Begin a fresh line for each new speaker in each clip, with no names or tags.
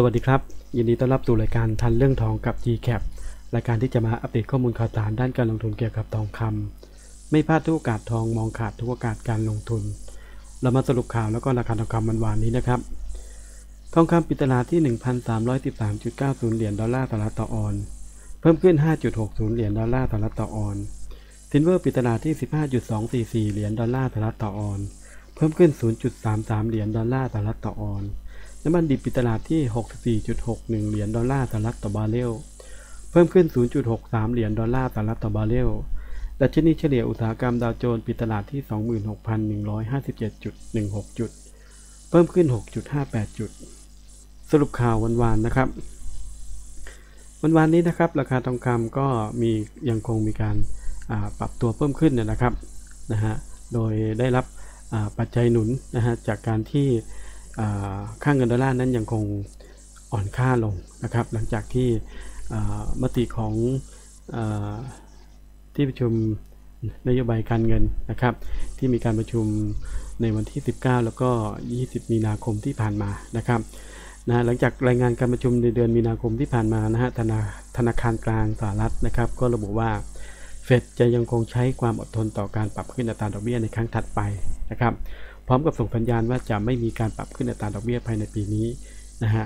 สวัสดีครับ ยินดีต้อนรับสู่รายการทันเรื่องทองกับ GCAP รายการที่จะมาอัปเดตข้อมูลข่าวสารด้านการลงทุนเกี่ยวกับทองคำไม่พลาดทุกโอกาสทองมองขาดทุกโอกาสการลงทุน เรามาสรุปข่าวแล้วก็ราคาทองคำวันวานนี้นะครับ ทองคำปิดตลาดที่ 1,313.90 เหรียญดอลลาร์สหรัฐต่อออนเพิ่มขึ้น 5.60 เหรียญดอลลาร์สหรัฐต่อออนซินเวอร์ปิดตลาดที่ 15.244 เหรียญดอลลาร์สหรัฐต่อออน เพิ่มขึ้น 0.33 เหรียญดอลลาร์สหรัฐต่อออน น้ำมันดิบปิดตลาดที่ 64.61 เหรียญดอลลาร์สหรัฐต่อบาร์เรล เพิ่มขึ้น 0.63 เหรียญดอลลาร์สหรัฐต่อบาร์เรล ดัชนีเฉลี่ยอุตสาหกรรมดาวโจนส์ปิดตลาดที่ 26,157.16 จุด เพิ่มขึ้น 6.58 จุด สรุปข่าววันวานนะครับ วันวานนี้นะครับ ราคาทองคำก็มียังคงมีการปรับตัวเพิ่มขึ้นนะครับนะฮะ โดยได้รับปัจจัยหนุนนะฮะจากการที่ ค่างเงินดอลลาร์นั้นยังคงอ่อนค่าลงนะครับ หลังจากที่มติของอที่ประชุมนโยบายการเงินนะครับ ที่มีการประชุมในวันที่ 19 แล้วก็ 20 มีนาคมที่ผ่านมานะครับนะหลังจากรายงานการประชุมในเดือนมีนาคมที่ผ่านมานะฮะธนาธนาคารกลางสหรัฐนะครับ ก็ระบุว่าเฟดจะยังคงใช้ความอดทนต่อการปรับขึ้นอัตราดอกเบี้ยในครั้งถัดไปนะครับ พร้อมกับส่งสัญญาณว่าจะไม่มีการปรับขึ้นอัตราดอกเบี้ยภายในปีนี้นะฮะ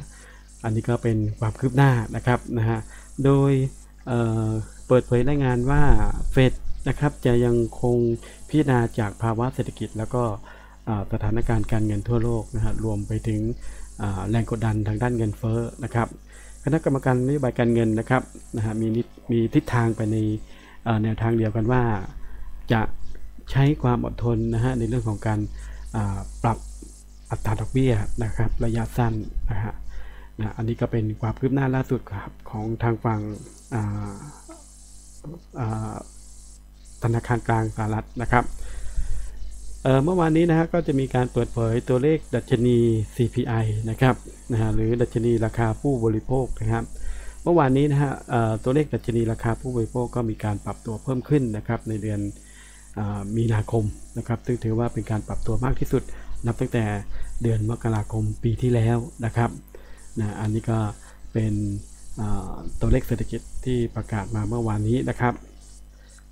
อันนี้ก็เป็นความคืบหน้านะครับนะฮะโดยเเปิดเผยรายงานว่าเฟดนะครับจะยังคงพิจารณาจากภาวะเศรษฐกิจ แล้วก็สถานการณ์การเงินทั่วโลกนะฮะรวมไปถึงแรงกดดันทางด้านเงินเฟ้อนะครับคณะกรรมการนโยบายการเงินนะครับนะฮะมีมีทิศทางไปในแนวทางเดียวกันว่า จะใช้ความอดทนนะฮะในเรื่องของการ ปรับอัตราดอกเบี้ยนะครับ ระยะสั้นนะฮะนะอันนี้ก็เป็นความคืบหน้าล่าสุดครับของทางฝั่งธนาคารกลางสหรัฐนะครับเมื่อวานนี้นะฮะก็จะมีการเปิดเผยตัวเลขดัชนี CPI นะครับนะฮะหรือดัชนีราคาผู้บริโภคนะครับเมื่อวานนี้นะฮะตัวเลขดัชนีราคาผู้บริโภคก็มีการปรับตัวเพิ่มขึ้นนะครับในเดือน มีนาคมนะครับซึ่งถือว่าเป็นการปรับตัวมากที่สุด นับตั้งแต่เดือนมกราคมปีที่แล้วนะครับนะอันนี้ก็เป็นตัวเลขเศรษฐกิจที่ประกาศมาเมื่อวานนี้นะครับ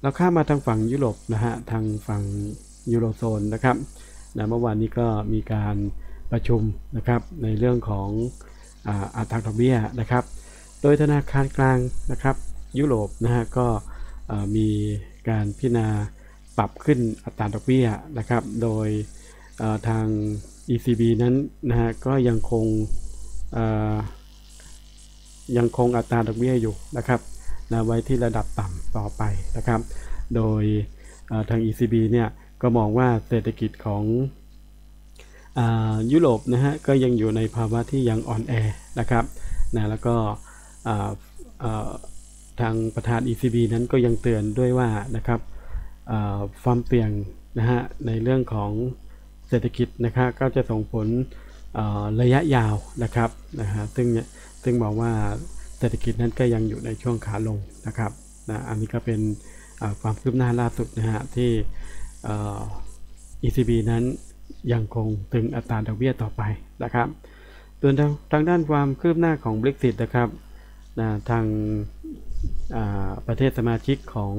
เราข้ามมาทางฝั่งยุโรปนะฮะทางฝั่งยูโรโซนนะครับนะเมื่อวานนี้ก็มีการประชุมนะครับในเรื่องของอัตราดอกเบี้ยนะครับ โดยธนาคารกลางนะครับยุโรปนะฮะก็มีการพิจารณา ปรับขึ้นอัตราดอกเบี้ยนะครับ โดยทาง ECB นั้นนะฮะก็ยังคงยังคงอัตราดอกเบี้ยอยู่นะครับนะไว้ที่ระดับต่ำต่อไปนะครับ โดยทาง ECB เนี่ยก็มองว่าเศรษฐกิจของอยุโรปนะฮะก็ยังอยู่ในภาวะที่ยังอ่อนแอนะครับนะแล้วก็ทางประธาน ECB นั้นก็ยังเตือนด้วยว่านะครับ ความเสี่ยงนะฮะในเรื่องของเศรษฐกิจนะครับก็จะส่งผลระยะยาวนะครับนะฮะซึ่งซึ่งบอกว่าเศรษฐกิจนั้นก็ยังอยู่ในช่วงขาลงนะครับนะอันนี้ก็เป็นความคืบหน้าล่าสุดนะฮะที่ ECB นั้นยังคงตึงอัตราดอกเบี้ยต่อไปนะครับส่วนทางทางด้านความคืบหน้าของ Brexit นะครับนะทางประเทศสมาชิกของ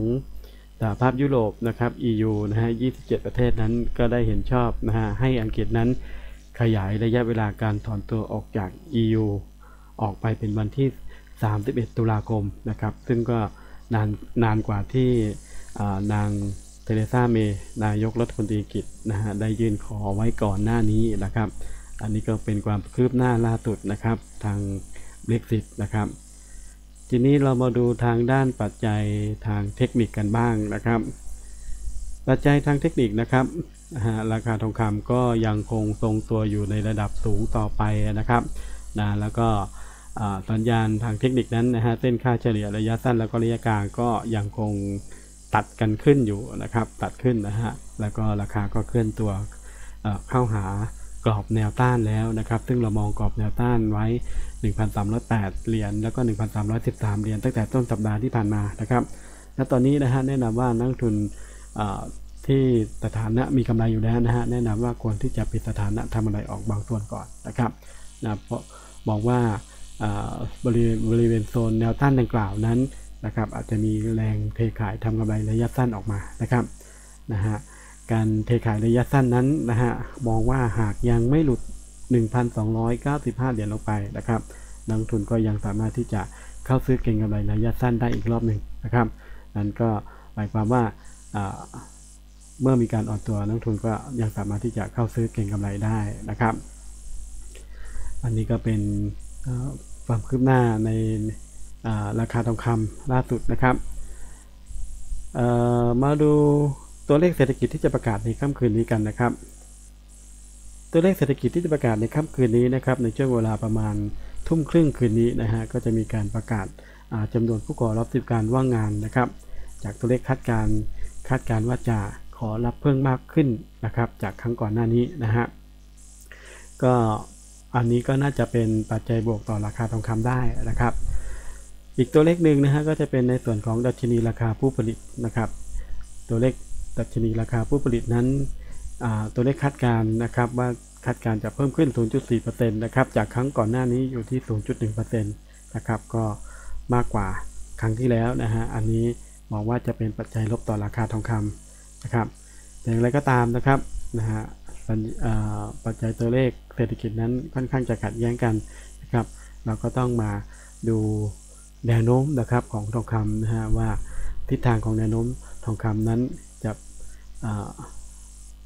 สหภาพยุโรปนะครับ EU นะฮะ 27 ประเทศนั้นก็ได้เห็นชอบนะฮะให้อังกฤษนั้นขยายระยะเวลาการถอนตัวออกจาก EU ออกไปเป็นวันที่ 31 ตุลาคมนะครับ ซึ่งก็นานนานกว่าที่นางเทเรซาเมย์นายกรัฐมนตรีอังกฤษนะฮะได้ยื่นขอไว้ก่อนหน้านี้นะครับ อันนี้ก็เป็นความคืบหน้าล่าสุดนะครับทาง Brexit นะครับ ทีนี้เรามาดูทางด้านปัจจัยทางเทคนิคกันบ้างนะครับ ปัจจัยทางเทคนิคนะครับราคาทองคำก็ยังคงทรงตัวอยู่ในระดับสูงต่อไปนะครับนะแล้วก็สัญญาณทางเทคนิคนั้นนะฮะเส้นค่าเฉลี่ยระยะสั้นแล้วก็ระยะกลางก็ยังคงตัดกันขึ้นอยู่นะครับ ตัดขึ้นนะฮะแล้วก็ราคาก็เคลื่อนตัวเข้าหา กรอบแนวต้านแล้วนะครับ ซึ่งเรามองกรอบแนวต้านไว้ 1,308 เหรียญแล้วก็ 1,313 เหรียญตั้งแต่ต้นสัปดาห์ที่ผ่านมานะครับ และตอนนี้นะฮะแนะนำว่านักทุนที่สถานะมีกำไรอยู่แล้วนะฮะแนะนำว่าควรที่จะปิดสถานะทำอะไรออกบางส่วนก่อนนะครับนะเพราะบอกว่าบริบริเวณโซนแนวต้านดังกล่าวนั้นนะครับอาจจะมีแรงเทขายทำกำไรระยะสั้นออกมานะครับนะฮะ การเทขายระยะสั้นนั้นนะฮะมองว่าหากยังไม่หลุด 1,295 เหรียญลงไปนะครับนักทุนก็ยังสามารถที่จะเข้าซื้อเก็งกำไรระยะสั้นได้อีกรอบหนึ่งนะครับ นั้นก็หมายความว่าเมื่อมีการอ่อนตัวนักทุนก็ยังสามารถที่จะเข้าซื้อเก็งกำไรได้นะครับ อันนี้ก็เป็นความคืบหน้าในราคาทองคำล่าสุดนะครับ มาดู ตัวเลขเศรษฐกิจที่จะประกาศในค่ำคืนนี้กันนะครับ ตัวเลขเศรษฐกิจที่จะประกาศในค่ำคืนนี้นะครับในช่วงเวลาประมาณทุ่มครึ่งคืนนี้นะฮะก็จะมีการประกาศจำนวนผู้ขอรับสิทธิการว่างงานนะครับ จากตัวเลขคาดการคาดการว่าจะขอรับเพิ่มมากขึ้นนะครับ จากครั้งก่อนหน้านี้นะฮะก็อันนี้ก็น่าจะเป็นปัจจัยบวกต่อราคาทองคำได้นะครับ อีกตัวเลขหนึ่งนะฮะก็จะเป็นในส่วนของดัชนีราคาผู้ผลิตนะครับ ตัวเลข ดัชนีราคาผู้ผลิตนั้นตัวเลขคาดการนะครับว่าคาดการจะเพิ่มขึ้น 0.4%นะครับจากครั้งก่อนหน้านี้อยู่ที่ 0.1%นะครับก็มากกว่าครั้งที่แล้วนะฮะอันนี้มองว่าจะเป็นปัจจัยลบต่อราคาทองคำนะครับอย่างไรก็ตามนะครับนะฮะปัจจัยตัวเลขเศรษฐกิจนั้นค่อนข้างจะขัดแย้งกันนะครับ เราก็ต้องมาดูแนวโน้มนะครับของทองคำนะฮะว่าทิศทางของแนวโน้มทองคำนั้น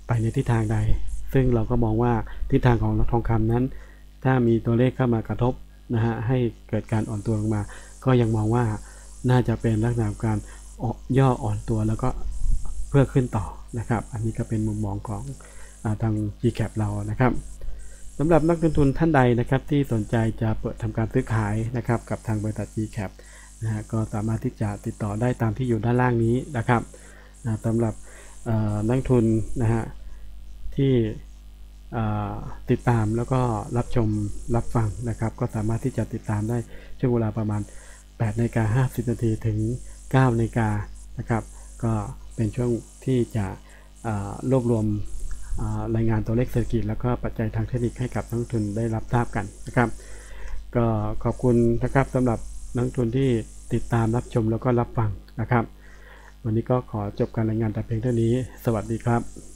ไปในทิศทางใด ซึ่งเราก็มองว่าทิศทางของทองคำนั้น ถ้ามีตัวเลขเข้ามากระทบนะฮะให้เกิดการอ่อนตัวลงมา ก็ยังมองว่าน่าจะเป็นลักษณะการย่ออ่อนตัวแล้วก็เพื่อขึ้นต่อนะครับ อันนี้ก็เป็นมุมมองของทาง GCAP เรานะครับสำหรับนักลงทุนท่านใดนะครับที่สนใจจะเปิดทำการซื้อขายนะครับกับทางบริษัท GCAP นะฮะก็สามารถที่จะติดต่อได้ตามที่อยู่ด้านล่างนี้นะครับนะสำหรับ นักทุนนะฮะที่ติดตามแล้วก็รับชมรับฟังนะครับ ก็สามารถที่จะติดตามได้ช่วงเวลาประมาณ8นาฬิกา50นาทีถึง9นาฬิกานะครับ ก็เป็นช่วงที่จะรวบรวมรายงานตัวเลขเศรษฐกิจ แล้วก็ปัจจัยทางเทคนิคให้กับนักทุนได้รับทราบกันนะครับ ก็ขอบคุณนะครับสำหรับนักทุนที่ติดตามรับชมแล้วก็รับฟังนะครับ วันนี้ก็ขอจบการรายงานแต่เพียงเท่านี้ สวัสดีครับ